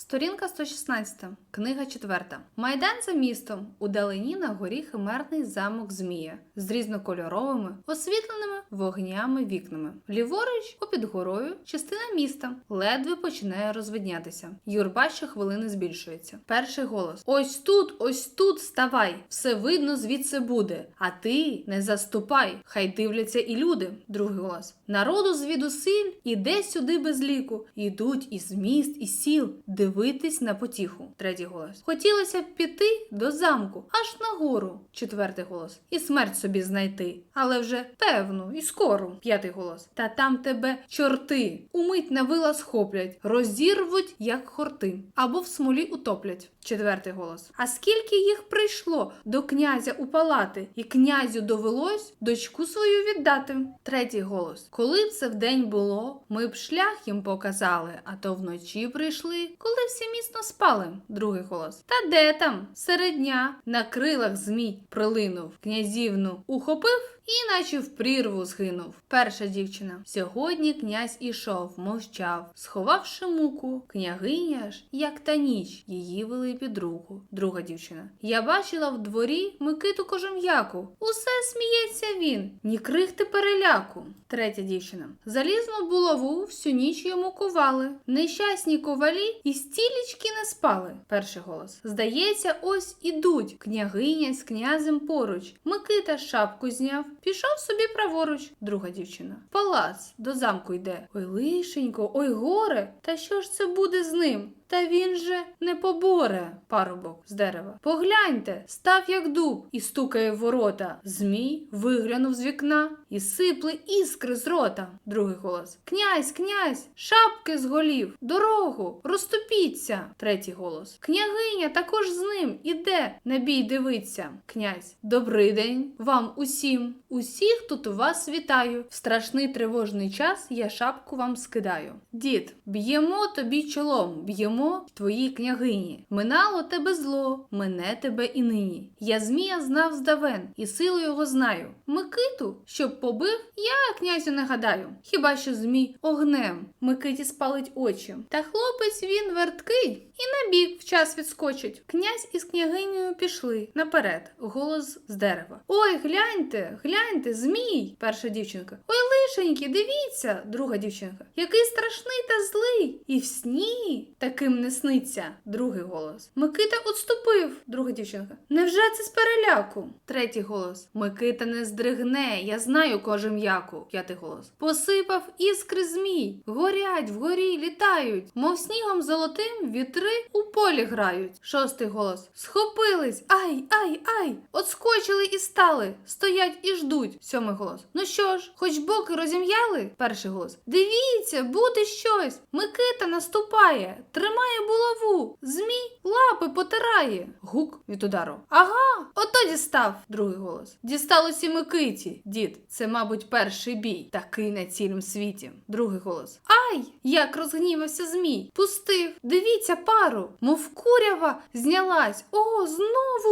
Сторінка 116, книга 4. Майдан за містом. Удалині на горі химерний замок Змія з різнокольоровими, освітленими вогнями вікнами. Ліворуч, попід горою, частина міста ледве починає розвиднятися. Юрба щохвилини збільшується. Перший голос: Ось тут, ось тут ставай! Все видно звідси буде. А ти не заступай, хай дивляться і люди. Другий голос: Народу звідусиль іде сюди без ліку. Ідуть із міст і сіл дивитись на потіху. Третій голос. Хотілося б піти до замку, аж на гору. Четвертий голос. І смерть собі знайти. Але вже певно, і скоро. П'ятий голос. Та там тебе чорти. Умить на вила схоплять, розірвуть, як хорти, або в смолі утоплять. Четвертий голос. А скільки їх прийшло до князя у палати, і князю довелось дочку свою віддати. Третій голос. Коли б це вдень було, ми б шлях їм показали, а то вночі прийшли, коли всі міцно спали. Другий голос. Та де там? Серед дня на крилах змій прилинув, князівну ухопив і наче в прірву згинув. Перша дівчина. Сьогодні князь ішов, мовчав, сховавши муку. Княгиня ж, як та ніч, її вели під руку. Друга дівчина. Я бачила в дворі Микиту кожем'яку. Усе сміється він, ні крихти переляку. Третя дівчина. Залізну булаву всю ніч йому кували. Нещасні ковалі і стілічки не спали. Перший голос. Здається, ось ідуть. Княгиня з князем поруч. Микита шапку зняв, пішов собі праворуч. Друга дівчина. Палац до замку йде. Ой, лишенько, ой, горе. Та що ж це буде з ним? Та він же не поборе, парубок з дерева. Погляньте, став як дуб і стукає в ворота. Змій виглянув з вікна і сипле іскри з рота. Другий голос. Князь, князь, шапки з голів, дорогу, розступіться. Третій голос. Княгиня також з ним іде, на бій дивиться. Князь. Добрий день вам усім. Усіх тут вас вітаю. В страшний тривожний час я шапку вам скидаю. Дід, б'ємо тобі чолом, б'ємо твоїй княгині. Минало тебе зло, мене тебе і нині. Я змія знав здавен, і силу його знаю. Микиту, щоб побив, я князю не гадаю. Хіба що змій огнем Микиті спалить очі. Та хлопець він верткий і на бік вчас відскочить. Князь із княгинею пішли наперед. Голос з дерева. Ой, гляньте, гляньте, змій. Перша дівчинка. Ой, лишенькі, дивіться, друга дівчинка. Який страшний та злий. І в сні таким не сниться. Другий голос. Микита отступив. Друга дівчинка. Невже це з переляку? Третій голос. Микита не здригне, я знаю кожен м'яку. П'ятий голос. Посипав іскри змій. Горять вгорі, літають, мов снігом золотим вітри у полі грають. Шостий голос. Схопились. Ай, ай, ай. Отскочили і стали. Стоять і ждуть. Сьомий голос. Ну що ж, хоч боки розім'яли? Перший голос. Дивіться, буде щось. Микита наступає, тримає булаву. Змій лапи потирає. Гук від удару. Ага, ото дістав. Другий голос. Дісталося Микиті. Дід, це, мабуть, перший бій. Такий на цілім світі. Другий голос. Ай! Як розгнівався змій. Пустив. Дивіться пару. Мов курява знялась. О, знову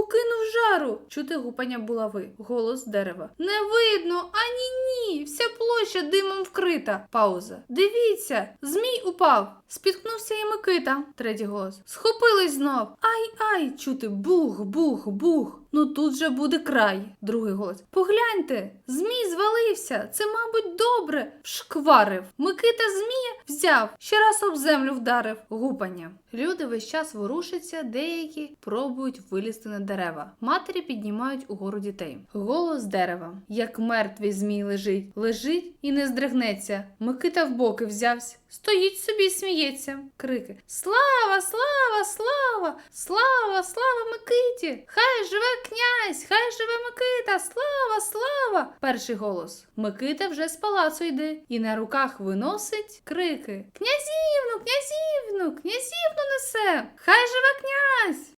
кинув. Чути гупання булави. Голос дерева. Не видно, ані ні. Вся площа димом вкрита. Пауза. Дивіться, змій упав. Спіткнувся і Микита. Третій голос. Схопились знов. Ай, ай, чути бух, бух, бух. Ну тут же буде край. Другий голос. Погляньте, змій звалився. Це, мабуть, добре. Вшкварив. Микита змія взяв, ще раз об землю вдарив. Гупання. Люди весь час ворушаться, деякі пробують вилізти на дерева. Матері піднімають угору дітей. Голос дерева, як мертвий змій лежить, лежить і не здригнеться. Микита в боки взявся. Стоїть собі і сміється. Крики: Слава, слава, слава! Слава, слава Микиті! Хай живе князь! Хай живе Микита! Слава, слава! Перший голос. Микита вже з палацу йде і на руках виносить крики: Князівну, князівну, князівну несе! Хай живе князь!